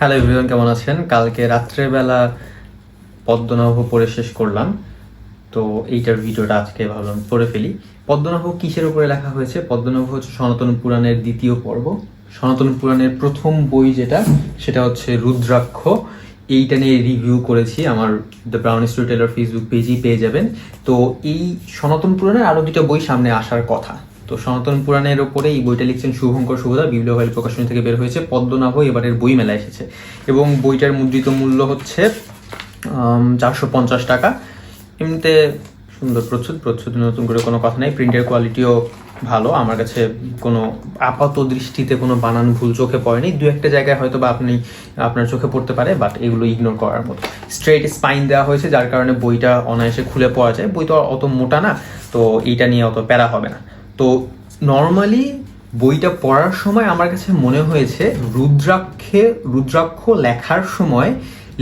Hello everyone কেমন আছেন? কালকে রাত্রেবেলা পদ্মনাভ পড়ে শেষ করলাম। তো এইটার ভিডিওটা আজকে ভাবলাম পড়ে ফেলি। পদ্মনাভ কিসের উপরে লেখা হয়েছে? পদ্মনাভ হচ্ছে সনাতন পুরাণের দ্বিতীয় পর্ব। সনাতন পুরাণের প্রথম বই যেটা, সেটা হচ্ছে রুদ্রাক্ষ। এইটা নিয়ে রিভিউ করেছি। আমার the brown story teller Facebook পেজেই পেয়ে যাবেন। তো এই সনাতন পুরাণের আরও দুটো বই সামনে আসার কথা। তো সনাতন পুরাণের ওপরে এই বইটা লিখছেন শুভঙ্কর শুভদা বিপ্লবাইল প্রকাশনী থেকে বের হয়েছে। পদ্মনাভ এবারের বই মেলা এসেছে। এবং বইটার মুদ্রিত মূল্য হচ্ছে চারশো পঞ্চাশ টাকা। এমনিতে সুন্দর প্রচ্ছদ প্রচ্ছদ নতুন করে কোনো কথা নেই। প্রিন্টের কোয়ালিটিও ভালো। আমার কাছে কোনো আপাত দৃষ্টিতে কোনো বানান ভুল চোখে পড়েনি। দু একটা জায়গায় হয়তো বা আপনি, আপনার চোখে পড়তে পারে বাট এগুলো ইগনোর করার মতো। স্ট্রেট স্পাইন দেওয়া হয়েছে, যার কারণে বইটা অনায়াসে খুলে পড়া যায়। বই তো অত মোটা না, তো এইটা নিয়ে অত প্যারা হবে না। তো নর্মালি বইটা পড়ার সময় আমার কাছে মনে হয়েছে রুদ্রাক্ষে, রুদ্রাক্ষ লেখার সময়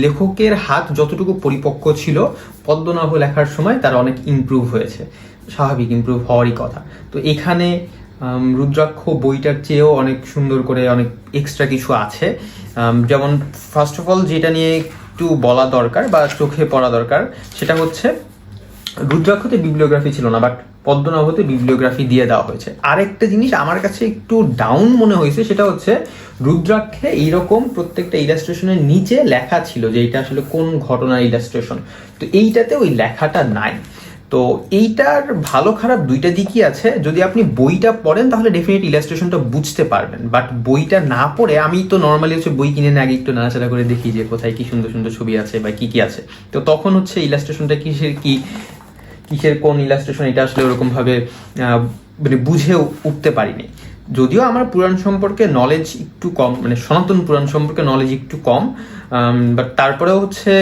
লেখকের হাত যতটুকু পরিপক্ক ছিল, পদ্মনাভ লেখার সময় তার অনেক ইমপ্রুভ হয়েছে, স্বাভাবিক ইমপ্রুভ হওয়ারই কথা। তো এখানে রুদ্রাক্ষ বইটার চেয়েও অনেক সুন্দর করে অনেক এক্সট্রা কিছু আছে। যেমন ফার্স্ট অফ অল যেটা নিয়ে একটু বলা দরকার বা চোখে পড়া দরকার, সেটা হচ্ছে, রুদ্রাক্ষতে বিবলিওগ্রাফি ছিল না বাট পদ্মনাভতে বিবলিওগ্রাফি দিয়ে দেওয়া হয়েছে। আরেকটা জিনিস আমার কাছে একটু ডাউন মনে হয়েছে, সেটা হচ্ছে রুদ্রাক্ষে এইরকম প্রত্যেকটা ইলাস্ট্রেশনের নিচে লেখা ছিল যে এটা আসলে কোন ঘটনার ইলাস্ট্রেশন। তো এইটাতে ওই লেখাটা নাই। তো এইটার ভালো খারাপ দুইটা দিকই আছে। যদি আপনি বইটা পড়েন, তাহলে ডেফিনেট ইলাস্ট্রেশনটা বুঝতে পারবেন। বাট বইটা না পড়ে, আমি তো নর্মালি হচ্ছে বই কিনে আগে একটু নাড়াচাড়া করে দেখি যে কোথায় কি সুন্দর সুন্দর ছবি আছে বা কি কি আছে। তো তখন হচ্ছে ইলাস্ট্রেশনটা কিসের কি? কিসের কোন ইলাস্ট্রেশন এটা আসলে ওরকম ভাবে মানে বুঝে উঠতে পারিনি। যদিও আমার পুরাণ সম্পর্কে নলেজ একটু কম মানে সনাতন পুরাণ সম্পর্কে নলেজ একটু কম বাট তারপরেও হচ্ছে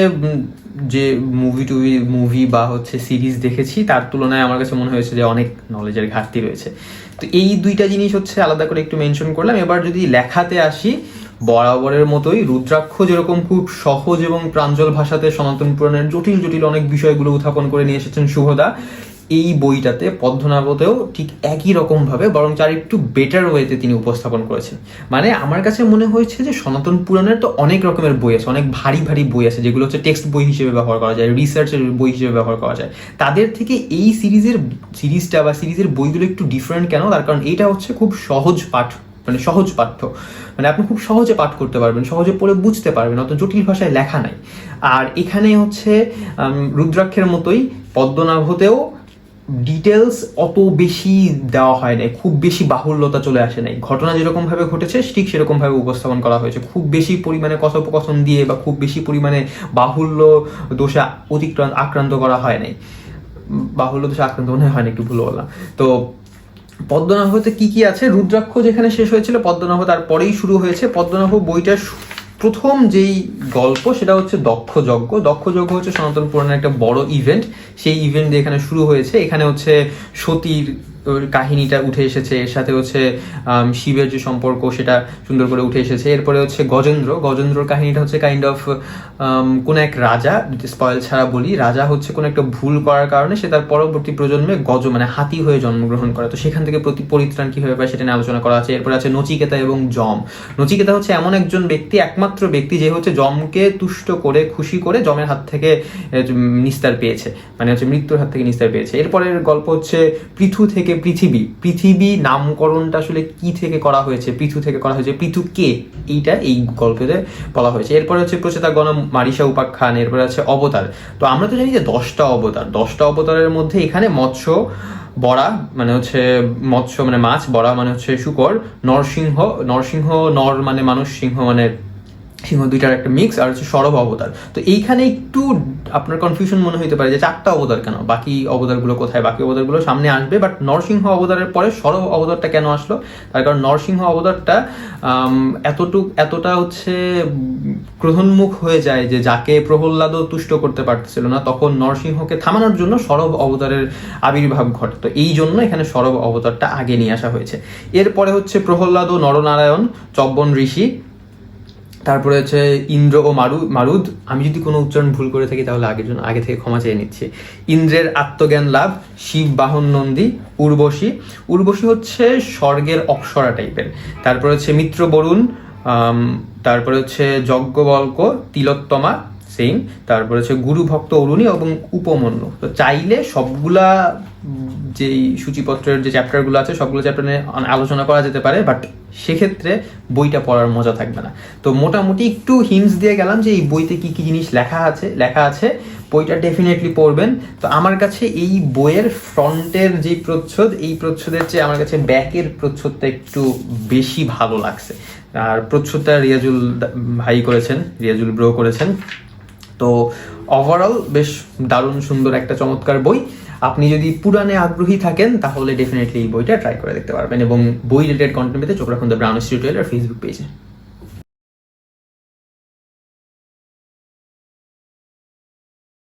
যে মুভি টুভি মুভি বা হচ্ছে সিরিজ দেখেছি, তার তুলনায় আমার কাছে মনে হয়েছে যে অনেক নলেজের ঘাটতি রয়েছে। তো এই দুইটা জিনিস হচ্ছে আলাদা করে একটু মেনশন করলাম। এবার যদি লেখাতে আসি বরাবরের মতোই রুদ্রাক্ষ যেরকম খুব সহজ এবং প্রাঞ্জল ভাষাতে সনাতন পুরাণের জটিল জটিল অনেক বিষয়গুলো উত্থাপন করে নিয়ে এসেছেন শুভদা এই বইটাতে পদ্মনাভতেও ঠিক একই রকম ভাবে বরং তার একটু বেটার ওয়েতে তিনি উপস্থাপন করেছেন। মানে আমার কাছে মনে হয়েছে যে সনাতন পুরাণের তো অনেক রকমের বই আছে, অনেক ভারী ভারী বই আছে, যেগুলো হচ্ছে টেক্সট বই হিসেবে ব্যবহার করা যায় রিসার্চের বই হিসেবে ব্যবহার করা যায়। তাদের থেকে এই সিরিজের, সিরিজটা বা সিরিজের বইগুলো একটু ডিফারেন্ট কেন? তার কারণ এটা হচ্ছে খুব সহজ পাঠ। মানে সহজ পাঠ্য। মানে আপনি খুব সহজে পাঠ করতে পারবেন, সহজে পড়ে বুঝতে পারবেন, অত জটিল ভাষায় লেখা নাই। আর এখানে হচ্ছে রুদ্রাক্ষের মতোই পদ্মনাভতেও ডিটেলস অত বেশি দেওয়া হয় নাই, খুব বেশি বাহুল্যতা চলে আসে নাই। ঘটনা যেরকম ভাবে ঘটেছে, ঠিক সেরকম ভাবে উপস্থাপন করা হয়েছে। খুব বেশি পরিমাণে কথোপকথন দিয়ে বা খুব বেশি পরিমাণে বাহুল্য দোষে অতিক্রান্ত আক্রান্ত করা হয় নাই। বাহুল্য দোষে আক্রান্ত মনে হয় না, একটু ভুল বললাম। তো পদ্মনাভতে কি কি আছে? রুদ্রাক্ষ যেখানে শেষ হয়েছিল, পদ্মনাভ তারপরেই শুরু হয়েছে। পদ্মনাভ বইটার প্রথম যেই গল্প, সেটা হচ্ছে দক্ষ যজ্ঞ। দক্ষ যজ্ঞ হচ্ছে সনাতন পুরাণের একটা বড় ইভেন্ট সেই ইভেন্ট এখানে শুরু হয়েছে। এখানে হচ্ছে সতীর ওর কাহিনীটা উঠে এসেছে, এর সাথে হচ্ছে শিবের যে সম্পর্ক সেটা সুন্দর করে উঠে এসেছে। এরপরে হচ্ছে গজেন্দ্র। গজেন্দ্রর কাহিনীটা হচ্ছে কাইন্ড অফ কোন এক রাজা স্পয়েল ছাড়া বলি, রাজা হচ্ছে কোনো একটা ভুল করার কারণে সে তার পরবর্তী প্রজন্মে গজ মানে হাতি হয়ে জন্মগ্রহণ করে। তো সেখান থেকে প্রতি পরিত্রাণ কীভাবে পায় সেটা নিয়ে আলোচনা করা আছে। এরপরে আছে নচিকেতা এবং জম নচিকেতা হচ্ছে এমন একজন ব্যক্তি, একমাত্র ব্যক্তি, যে হচ্ছে জমকে তুষ্ট করে, খুশি করে জমের হাত থেকে নিস্তার পেয়েছে। মানে হচ্ছে মৃত্যুর হাত থেকে নিস্তার পেয়েছে। এরপরের গল্প হচ্ছে পৃথু থেকে পৃথিবী পৃথিবী নামকরণটা আসলে কি থেকে করা হয়েছে, পৃথু থেকে করা হয়েছে, পৃথু কে? এইটা এই গল্পেতে বলা হয়েছে। এরপরে হচ্ছে প্রচেতা গণ মারিসা উপাখ্যান এরপরে আছে অবতার। তো আমরা তো জানি যে দশটা অবতার, দশটা অবতারের মধ্যে এখানে মৎস্য, বড়া মানে হচ্ছে মৎস্য মানে মাছ, বড়া মানে হচ্ছে শুকর, নরসিংহ নরসিংহ নর মানে মানুষ, সিংহ মানে সিংহ দুইটার একটা মিক্স আর হচ্ছে সরব অবতার। তো এইখানে একটু আপনার কনফিউশন মনে হইতে পারে যে চারটা অবতার কেন? বাকি অবতারগুলো কোথায়? বাকি অবতারগুলো সামনে আসবে বাট নরসিংহ অবতারের পরে সরব অবতারটা কেন আসলো? তার কারণ নরসিংহ অবতারটা এতটুক, এতটা হচ্ছে ক্রোধোন্মুখ হয়ে যায় যে যাকে প্রহ্লাদও তুষ্ট করতে পারতেছিল না, তখন নরসিংহকে থামানোর জন্য সরব অবতারের আবির্ভাব ঘটে। তো এই জন্য এখানে সরব অবতারটা আগে নিয়ে আসা হয়েছে। এরপরে হচ্ছে প্রহ্লাদ ও নরনারায়ণ, চব্বন ঋষি তারপরে হচ্ছে ইন্দ্র ও মারু, মারুদ, আমি যদি কোনো উচ্চারণ ভুল করে থাকি তাহলে আগের জন্য, আগে থেকে ক্ষমা চেয়ে নিচ্ছি। ইন্দ্রের আত্মজ্ঞান লাভ, শিব বাহন নন্দী, উর্বশী। উর্বশী হচ্ছে স্বর্গের অপ্সরা টাইপের তারপরে হচ্ছে মিত্র বরুণ তারপরে হচ্ছে যজ্ঞবল্ক, তিলোত্তমা সেম তারপরে হচ্ছে গুরু ভক্ত অরুণী এবং উপমন্য। তো চাইলে সবগুলা যেই সূচিপত্রের যে চ্যাপ্টারগুলো আছে, সবগুলো চ্যাপ্টার নিয়ে আলোচনা করা যেতে পারে বাট সেক্ষেত্রে বইটা পড়ার মজা থাকবে না। তো মোটামুটি একটু হিন্টস দিয়ে গেলাম যে এই বইতে কি কি জিনিস লেখা আছে লেখা আছে। বইটা ডেফিনেটলি পড়বেন। তো আমার কাছে এই বইয়ের ফ্রন্টের যে প্রচ্ছদ, এই প্রচ্ছদের চেয়ে আমার কাছে ব্যাকের প্রচ্ছদটা একটু বেশি ভালো লাগছে। আর প্রচ্ছদটা রিয়াজুল ভাই করেছেন, রিয়াজুল ব্রো করেছেন। তো ওভারঅল বেশ দারুণ সুন্দর একটা চমৎকার বই। আপনি যদি পুরাণে আগ্রহী থাকেন, তাহলে ডেফিনেটলি এই বইটা ট্রাই করে দেখতে পারবেন এবং বই রিলেটেড কন্টেন্ট পেতে চোখ রাখুন দ্য ব্রাউন স্টুডিও ফেসবুক পেজে